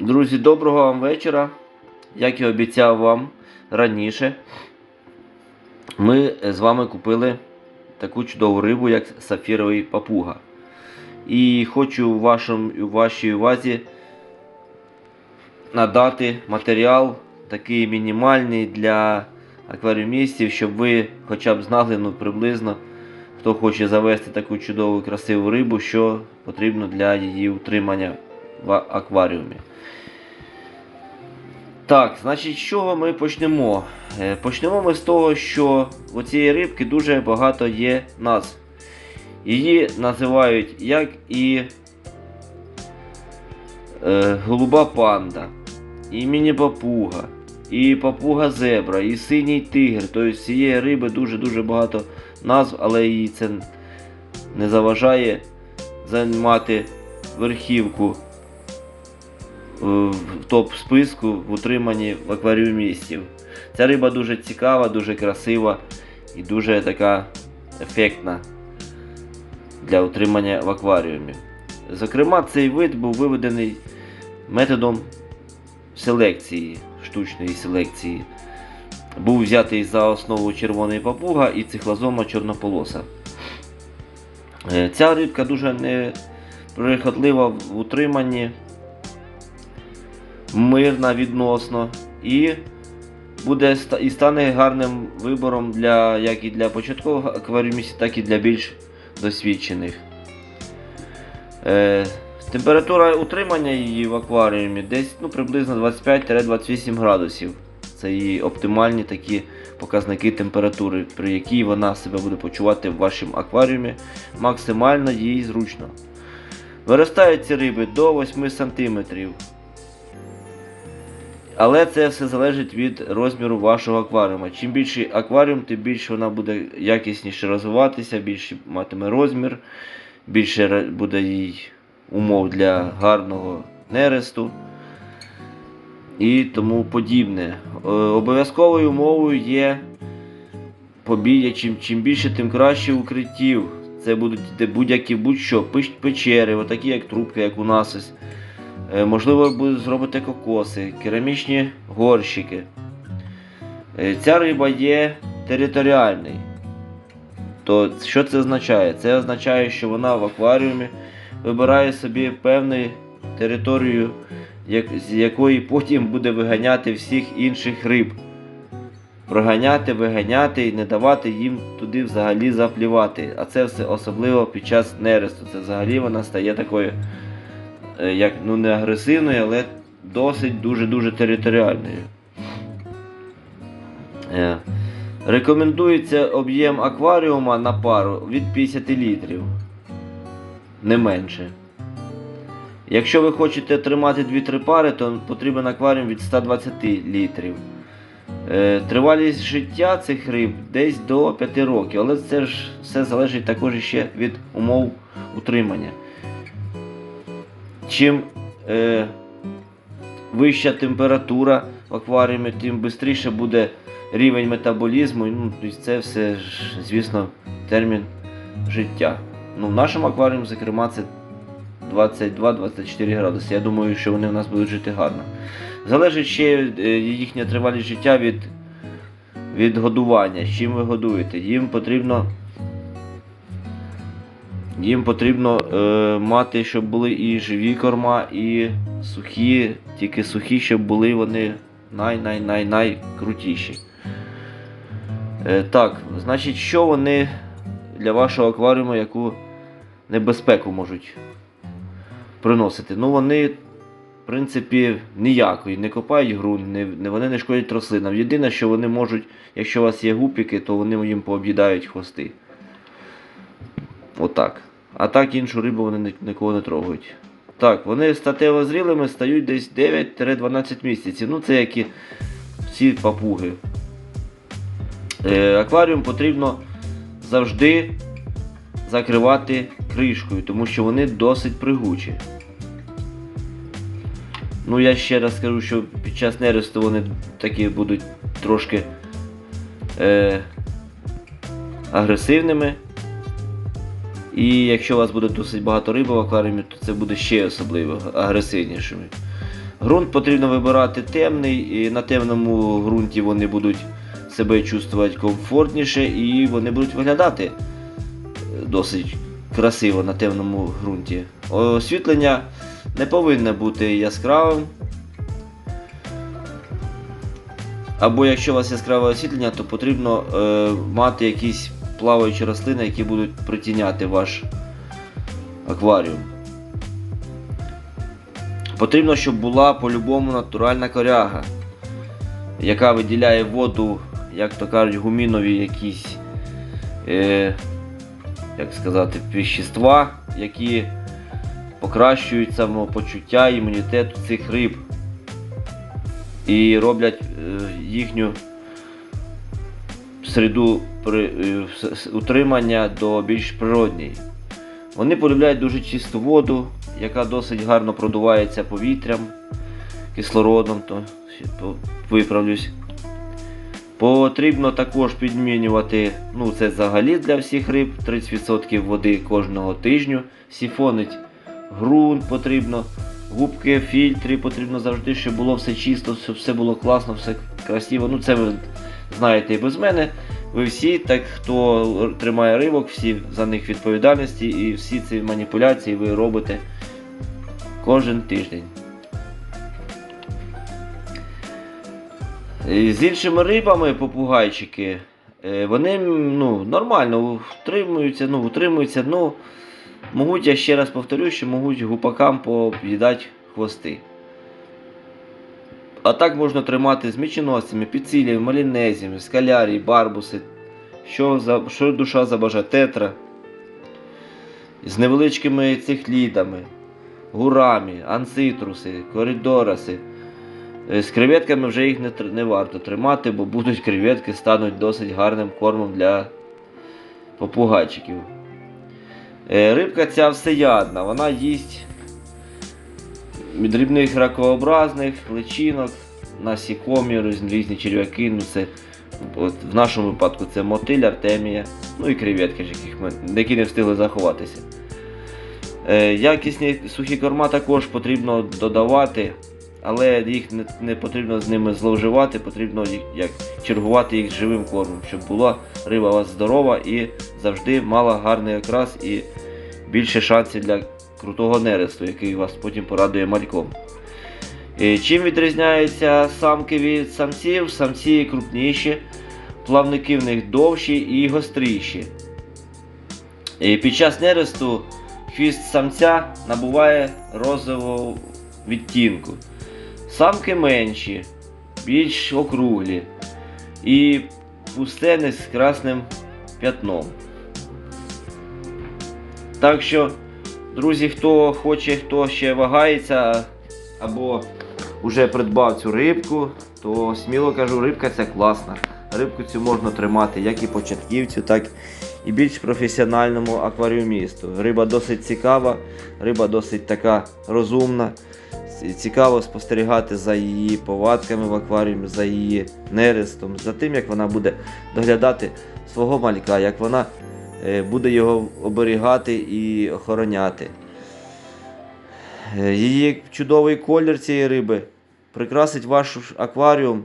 Друзі, доброго вам вечора. Як і обіцяв вам раніше, ми з вами купили таку чудову рибу, як сафіровий папуга. І хочу вашому, вашій увазі надати матеріал такий мінімальний для акваріумістів, щоб ви хоча б знали ну, приблизно, хто хоче завести таку чудову красиву рибу, що потрібно для її утримання в акваріумі. Так, значить, з чого ми почнемо? Е, Почнемо ми з того, що у цієї рибки дуже багато є назв. Її називають як і е, голуба панда, і міні-папуга, і папуга зебра, і синій тигр. Тобто цієї риби дуже-дуже багато назв, але їй це не заважає займати верхівку в топ-списку в утриманні в акваріумістів. Ця риба дуже цікава, дуже красива і дуже така ефектна для утримання в акваріумі. Зокрема, цей вид був виведений методом селекції, штучної селекції. Був взятий за основу червоний папуга і цихлозома чорнополоса. Е, Ця рибка дуже неприхотлива в утриманні, мирна відносно і буде і стане гарним вибором для, як і для початкових акваріумістів, так і для більш досвідчених. Е, температура утримання її в акваріумі десь ну, приблизно 25-28 градусів. Це її оптимальні такі показники температури, при якій вона себе буде почувати в вашому акваріумі максимально їй зручно. Виростають ці риби до 8 см. Але це все залежить від розміру вашого акваріума. Чим більший акваріум, тим більше вона буде якісніше розвиватися, більше матиме розмір, більше буде їй умов для гарного нересту і тому подібне. Е, Обов'язковою умовою є побія. Чим, чим більше, тим краще укриттів. Це будуть будь-які будь-що, печери, отакі як трубки, як у нас ось. Е, Можливо, будуть зробити кокоси, керамічні горщики. Е, Ця риба є територіальний. То що це означає? Це означає, що вона в акваріумі вибирає собі певну територію, з якої потім буде виганяти всіх інших риб. Проганяти, виганяти і не давати їм туди взагалі заплівати. А це все особливо під час нересту. Це взагалі вона стає такою як ну не агресивною, але досить дуже-дуже територіальною. Е, Рекомендується об'єм акваріума на пару від 50 літрів. Не менше. Якщо ви хочете тримати 2-3 пари, то потрібен акваріум від 120 літрів. Е, Тривалість життя цих риб десь до 5 років, але це ж все залежить також ще від умов утримання. Чим е, вища температура в акваріумі, тим швидше буде рівень метаболізму. Ну, це все, звісно, термін життя. Ну, в нашому акваріумі, зокрема, це 22-24 градуси. Я думаю, що вони в нас будуть жити гарно. Залежить ще е, їхня тривалість життя від, від годування. З чим ви годуєте. Їм потрібно їм потрібно е, мати, щоб були і живі корма, і сухі, тільки сухі, щоб були вони най-най-най-най. Е, так, значить, що вони для вашого акваріуму, яку небезпеку можуть приносити? Ну, вони, в принципі, ніякої, не копають ґрунт, не, вони не шкодять рослинам. Єдине, що вони можуть, якщо у вас є гупіки, то вони їм пооб'їдають хвости. Отак. А так іншу рибу вони нікого не трогають. Так, вони статево зрілими стають десь 9-12 місяців. Ну, це як і всі папуги. Е, акваріум потрібно завжди закривати кришкою, тому що вони досить пригучі. Ну, я ще раз скажу, що під час нересту вони такі будуть трошки е, агресивними. І якщо у вас буде досить багато риби в акваріумі, то це буде ще особливо агресивнішими. Ґрунт потрібно вибирати темний, і на темному ґрунті вони будуть себе чувствувати комфортніше і вони будуть виглядати е, досить красиво на темному ґрунті. Освітлення не повинно бути яскравим. Або якщо у вас яскраве освітлення, то потрібно е, мати якісь плаваючі рослини, які будуть притіняти ваш акваріум. Потрібно, щоб була по-любому натуральна коряга, яка виділяє воду, як то кажуть, гумінові якісь, е, як сказати, вещества, які покращують самопочуття імунітету цих риб і роблять е, їхню середу при, е, с- с- утримання до більш природньої. Вони полюбляють дуже чисту воду, яка досить гарно продувається повітрям, кислородом, то виправлюсь. Потрібно також підмінювати, ну це взагалі для всіх риб, 30% води кожного тижню. Сіфонить ґрунт потрібно, губки, фільтри потрібно завжди, щоб було все чисто, щоб все було класно, все красиво. Ну це ви знаєте і без мене. Ви всі, так хто тримає рибок, всі за них відповідальності і всі ці маніпуляції ви робите кожен тиждень. І З іншими рибами попугайчики, е, вони ну, нормально утримуються, ну, утримуються, ну, можуть, я ще раз повторю, що можуть гупакам поїдати хвости. А так можна тримати з міченосцями, піциліями, малінезіями, скалярії, барбуси, що, за, що душа забажає, тетра, з невеличкими цихлідами, гурами, анцитруси, коридораси. Е, З креветками вже їх не, не варто тримати, бо будуть креветки, стануть досить гарним кормом для попугайчиків. Е, Рибка ця всеядна, вона їсть дрібних ракообразних, личинок, насікомі, різні черв'яки. Ну це, от, в нашому випадку це мотиль, артемія, ну і креветки, яких ми, які не встигли заховатися. Е, якісні сухі корма також потрібно додавати, але їх не, не потрібно з ними зловживати, потрібно як, чергувати їх живим кормом, щоб була риба у вас здорова і завжди мала гарний окрас і більше шансів для крутого нересту, який вас потім порадує мальком. Е, Чим відрізняються самки від самців? Самці крупніші, плавники в них довші і гостріші. І під час нересту хвіст самця набуває розового відтінку. Самки менші, більш округлі і пустени з красним п'ятном. Так що, друзі, хто хоче, хто ще вагається або вже придбав цю рибку, то сміло кажу, рибка ця класна. Рибку цю можна тримати як і початківцю, так і більш професіональному акваріумісту. Риба досить цікава, риба досить така розумна. Цікаво спостерігати за її повадками в акваріумі, за її нерестом, за тим, як вона буде доглядати свого малька, як вона буде його оберігати і охороняти. Е, Її чудовий колір цієї риби прикрасить ваш акваріум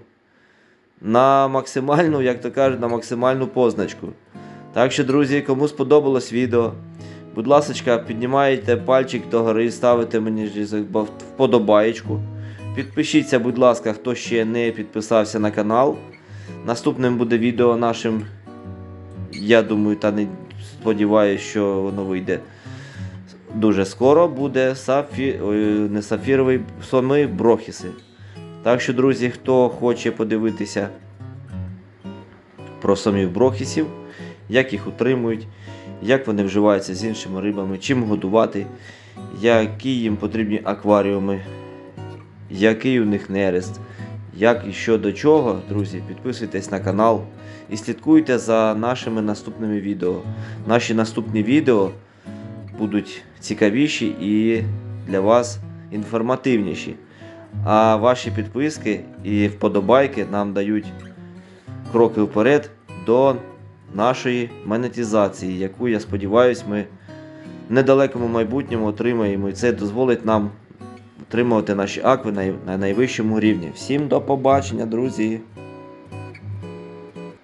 на максимальну, як то кажуть, на максимальну позначку. Так що, друзі, кому сподобалось відео, будь ласка, піднімайте пальчик догори, ставите мені вподобаєчку. Підпишіться, будь ласка, хто ще не підписався на канал. Наступним буде відео нашим. Я думаю, та не сподіваюся, що воно вийде дуже скоро. Буде сафі... не сафіровий, соми брохіси. Так що, друзі, хто хоче подивитися про самих брохісів, як їх утримують, як вони вживаються з іншими рибами, чим годувати, які їм потрібні акваріуми, який у них нерест, як і що до чого, друзі, підписуйтесь на канал і слідкуйте за нашими наступними відео. Наші наступні відео будуть цікавіші і для вас інформативніші. А ваші підписки і вподобайки нам дають кроки вперед до нашої монетизації, яку, я сподіваюся, ми в недалекому майбутньому отримаємо. І це дозволить нам отримувати наші акви на, на найвищому рівні. Всім до побачення, друзі!